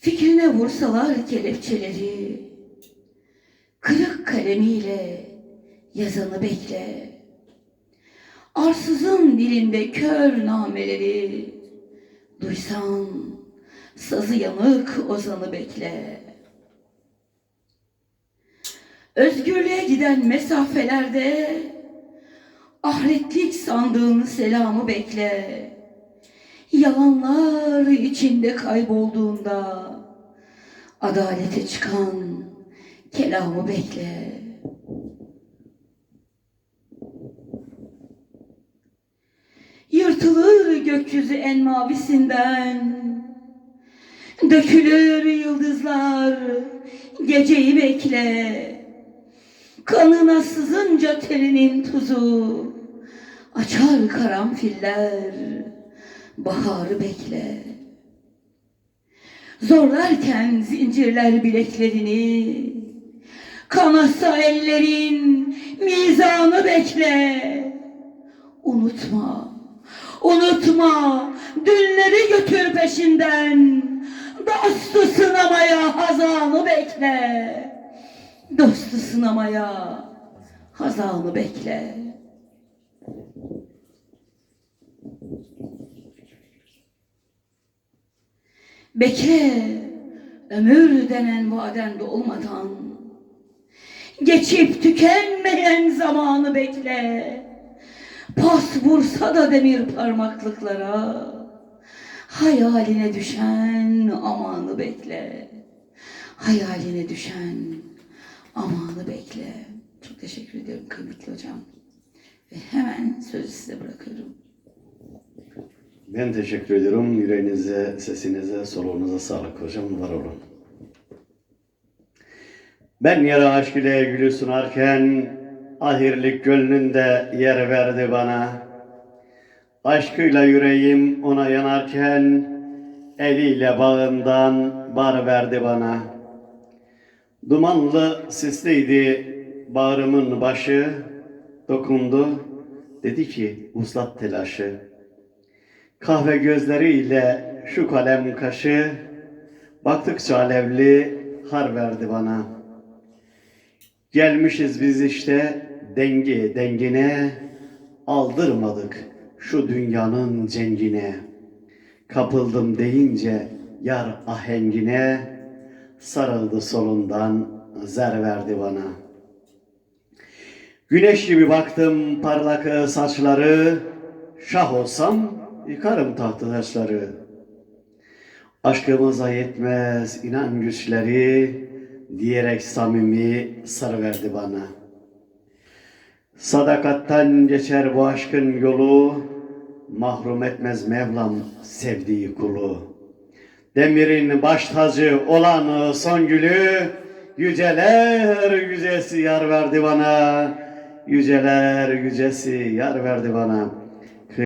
Fikrine vursalar kelepçeleri, kırık kalemiyle yazanı bekle. Arsızın dilinde kör nameleri, duysan sazı yanık ozanı bekle. Özgürlüğe giden mesafelerde ahretlik sandığın selamı bekle. Yalanlar içinde kaybolduğunda adalete çıkan kelamı bekle. Yırtılır gökyüzü en mavisinden Dökülür yıldızlar geceyi bekle Kanına sızınca terinin tuzu Açar karanfiller baharı bekle. Zorlarken zincirler bileklerini Kanasa ellerin mizanı bekle. Unutma, unutma Dünleri götür peşinden Dostu sınamaya hazanı bekle. Dostu sınamaya hazanı bekle Bekle ömür denen vaden dolmadan Geçip tükenmeyen zamanı bekle. Pas vursa da demir parmaklıklara. Hayaline düşen amanı bekle. Hayaline düşen amanı bekle. Çok teşekkür ediyorum kıymetli hocam. Ve hemen sözü size bırakıyorum Ben teşekkür ediyorum. Yüreğinize, sesinize, soluğunuza sağlık hocam. Var olun. Ben yara aşk ile gülü sunarken ahirlik gönlünde yer verdi bana. Aşkıyla yüreğim ona yanarken eliyle bağından bar verdi bana. Dumanlı sisliydi bağrımın başı, dokundu, dedi ki uzat telaşı. Kahve gözleriyle şu kalem kaşı baktıkça alevli har verdi bana. Gelmişiz biz işte dengi dengine aldırmadık şu dünyanın cengine. Kapıldım deyince yar ahengine sarıldı solundan zer verdi bana. Güneş gibi baktım parlak saçları şah olsam yıkarım tahtı taşları. Aşkımıza yetmez inan güçleri diyerek samimi sarıverdi bana. Sadakattan geçer bu aşkın yolu, mahrum etmez Mevlam sevdiği kulu. Demirin baş tacı olan son gülü, yüceler yücesi yar verdi bana. Yüceler yücesi yar verdi bana.